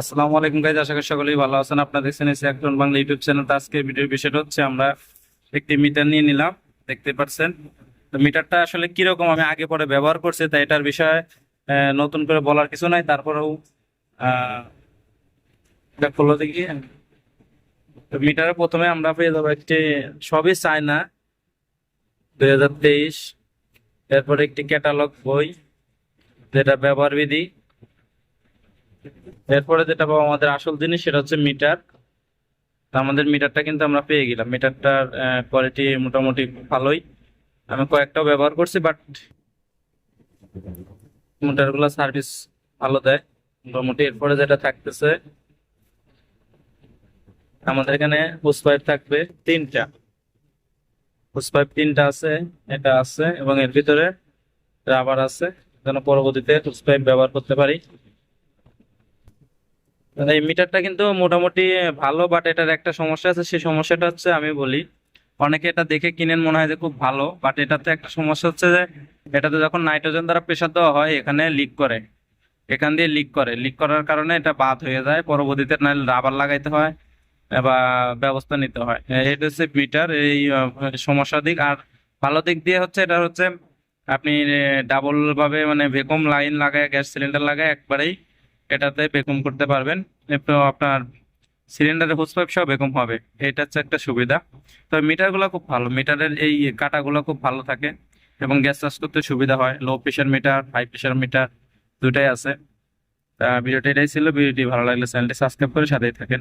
আসসালামু আলাইকুম গাইজ আশা করি সকলেই ভালো আছেন। আপনারা দেখছেন এসে একজন বাংলা ইউটিউব চ্যানেল আজকে ভিডিওর বিষয়টা হচ্ছে, আমরা একটি মিটার নিয়ে নিলাম, দেখতে পাচ্ছেন তো মিটারটা আসলে কীরকম, আমি আগে পরে ব্যবহার করছি, তাই এটার বিষয়ে নতুন করে বলার কিছু নাই। তারপরেও এটা খুললো দেখি। মিটারে প্রথমে আমরা পেয়ে যাব একটি, সবই চায়না, দুই হাজার তেইশ। এরপরে একটি ক্যাটালগ বই, যেটা ব্যবহার বিধি। এরপরে যেটা পাবো আমাদের আসল জিনিস সেটা হচ্ছে মিটার। আমাদের মিটারটা কিন্তু আমরা পেয়ে গেলাম। মিটারটার কোয়ালিটি মোটামুটি ভালোই। আমি কয়েকটাও ব্যবহার করছি বাট মিটারগুলো সার্ভিস ভালো দেয়। মোটামুটি এরপরে যেটা থাকতেছে, আমাদের এখানে হোস পাইপ থাকবে তিনটা। হোস পাইপ তিনটা আছে, এটা আছে এবং এর ভিতরে রাবার আছে। যেন পরবর্তীতে হোস পাইপ ব্যবহার করতে পারি। এই মিটারটা কিন্তু মোটামুটি ভালো বাট এটার একটা সমস্যা আছে। সেই সমস্যাটা হচ্ছে আমি বলি, অনেকে এটা দেখে কিনেন, মনে হয় যে খুব ভালো বাট এটাতে একটা সমস্যা হচ্ছে যে এটাতে যখন নাইট্রোজেন দ্বারা প্রেসার দেওয়া হয়, এখানে লিক করে। এখান দিয়ে লিক করে। লিক করার কারণে এটা বাদ হয়ে যায়। পরবর্তীতে নাহলে রাবার লাগাইতে হয় বা ব্যবস্থা নিতে হয়। এটা হচ্ছে মিটার এই সমস্যা দিক। আর ভালো দিক দিয়ে হচ্ছে, এটা হচ্ছে আপনি ডাবল ভাবে মানে ভেকুম লাইন লাগায়, গ্যাস সিলিন্ডার লাগায়, একবারেই এটাতে বেকম করতে পারবেন। আপনার সিলিন্ডারের হোস পাইপ সহ বেকম হবে। এটা হচ্ছে একটা সুবিধা। তবে মিটারগুলো খুব ভালো। মিটারের এই কাটাগুলো খুব ভালো থাকে এবং গ্যাস চার্জ করতে সুবিধা হয়। Low pressure meter, high pressure meter দুটাই আছে। তা ভিডিওটা এটাই ছিল। ভিডিওটি ভালো লাগলে চ্যানেলটি সাবস্ক্রাইব করে সাথেই থাকেন।